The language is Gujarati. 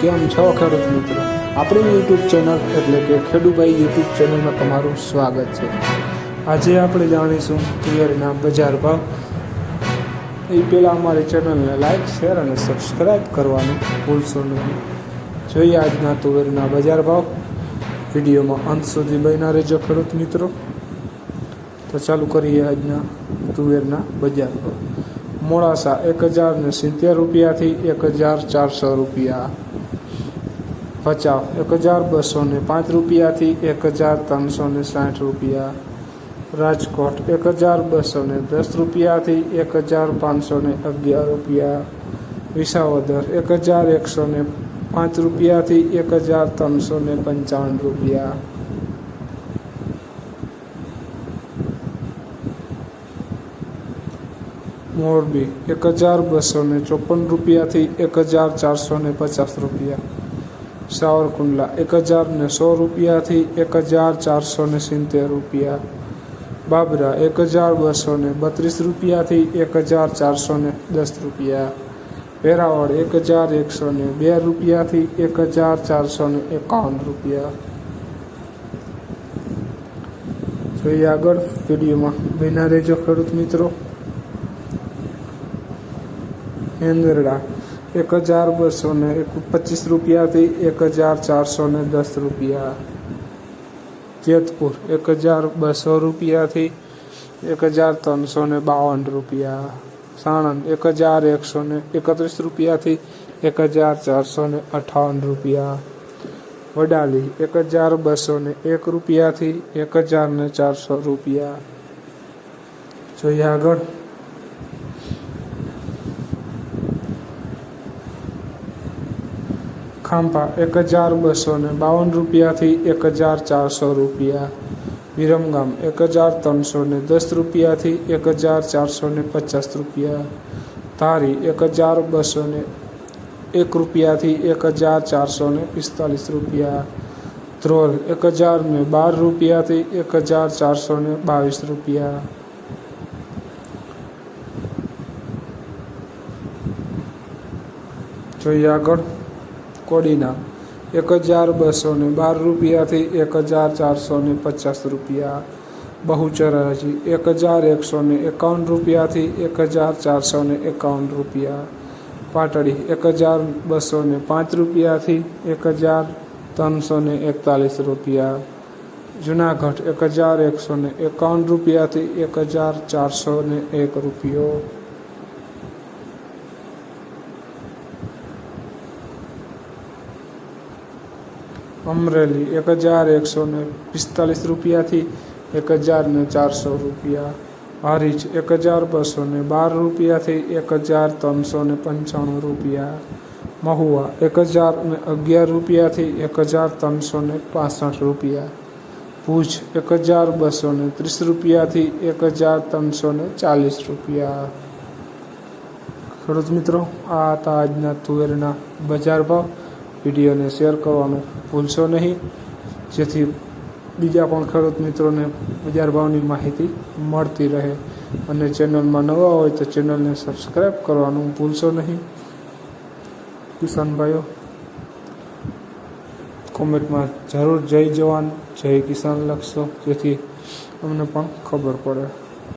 કેમ છો, ખેડૂત મિત્રો? આપણી યુટ્યુબ ચેનલ એટલે કે ખેડૂભાઈ યુટ્યુબ ચેનલમાં તમારું સ્વાગત છે. આજે આપણે જાણીશું તુવેરના બજાર ભાવ. એ પહેલાં અમારી ચેનલને લાઈક શેર અને સબસ્ક્રાઈબ કરવાનું ભૂલશો નહીં. જોઈએ આજના તુવેરના બજાર ભાવ. વિડીયોમાં અંત સુધી બન્યા રહેજો, ખેડૂત મિત્રો. તો ચાલુ કરીએ આજના તુવેરના બજાર ભાવ. મોડાસા એક હજાર ને સિત્તેર રૂપિયાથી એક હજાર ચારસો રૂપિયા. ભચાઉ એક હજાર બસો ને પાંચ રૂપિયાથી એક હજાર ત્રણસો ને સાઠ રૂપિયા. રાજકોટ, એક હજાર બસો ને દસ રૂપિયાથી એક હજાર પાંચસો ને અગિયાર રૂપિયા. વિસાવદર, એક હજાર એકસો ને પાંચ રૂપિયાથી એક હજાર ત્રણસો ને પંચાવન રૂપિયા. મોરબી, એક હજાર બસો ને ચોપન રૂપિયાથી એક હજાર ચારસો ને પચાસ રૂપિયા. સાવરકુંડલા એક હજાર ને સો રૂપિયાથી એક હજાર ચારસો ને સિત્તેર રૂપિયા. બાબરા એક હજાર બસો ને બત્રીસ રૂપિયાથી એક હજાર ચારસો ને દસ રૂપિયા. વેરાવળ એક હજાર એકસો ને બે રૂપિયાથી એક હજાર ચારસો ને એકાવન રૂપિયા. જોઈએ આગળ વિડીયોમાં બિના રહેજો ખેડૂત મિત્રો. એંદરડા. એક હજાર બસો ને એક પચીસ રૂપિયાથી એક હજાર ચારસો ને દસ રૂપિયા. જેતપુર એક હજાર બસો રૂપિયાથી એક હજાર ત્રણસો ને બાવન રૂપિયા. સાણંદ એક હજાર એકસો ને એકત્રીસ રૂપિયાથી એક હજાર ચારસો ને અઠાવન રૂપિયા. વડાલી એક હજાર બસો ને એક રૂપિયાથી એક હજાર ને ચારસો રૂપિયા. જોઈએ આગળ. ખાંભા એક હજાર બસો ને બાવન રૂપિયાથી એક હજાર ચારસો રૂપિયા. વિરમગામ એક હજાર ત્રણસો ને દસ રૂપિયાથી એક હજાર ચારસો ને પચાસ રૂપિયા. ધારી એક હજાર બસો ને એક રૂપિયાથી એક હજાર ચારસો ને પિસ્તાલીસ રૂપિયા. ધ્રોલ એક હજાર ને બાર રૂપિયાથી એક હજાર ચારસો ને બાવીસ રૂપિયા. જોઈએ આગળ. કોડીના એક હજાર બસો ને બાર રૂપિયાથી એક હજાર ચારસો ને પચાસ રૂપિયા. બહુચરાજી એક હજાર એકસો ને એકાવન રૂપિયાથી એક હજાર ચારસો ને એકાવન રૂપિયા. પાટડી એક હજાર બસો ને પાંચ રૂપિયાથી એક હજાર ત્રણસો ને એકતાલીસ રૂપિયા. જુનાગઢ એક હજાર એકસો ને એકાવન રૂપિયાથી એક હજાર ચારસો ને એક રૂપિયો. અમરેલી એક હજાર એકસો ને પિસ્તાલીસ રૂપિયાથી એક હજાર ને ચારસો રૂપિયા. હરીચ એક હજાર બસો ને બાર રૂપિયાથી એક હજાર ત્રણસો ને પંચાણું રૂપિયા. મહુવા એક હજાર ને અગિયાર રૂપિયાથી એક હજાર ત્રણસો ને પાસઠ રૂપિયા. ભુજ એક હજાર બસો ને ત્રીસ રૂપિયાથી એક હજાર ત્રણસો ને ચાલીસ રૂપિયા. ખેડૂત મિત્રો, આ હતા આજના તુવેરના બજાર ભાવ. વિડીયોને શેર કરવાનું ભૂલશો નહીં. જેથી બીજા પણ ખેડૂત મિત્રોને બજાર ભાવની માહિતી મળતી રહે. અને ચેનલમાં નવા હોય તો ચેનલને સબસ્ક્રાઈબ કરવાનું ભૂલશો નહીં. કિસાનભાઈઓ, કોમેન્ટમાં જરૂર જય જવાન, જય કિસાન લખશો, જેથી અમને પણ ખબર પડે.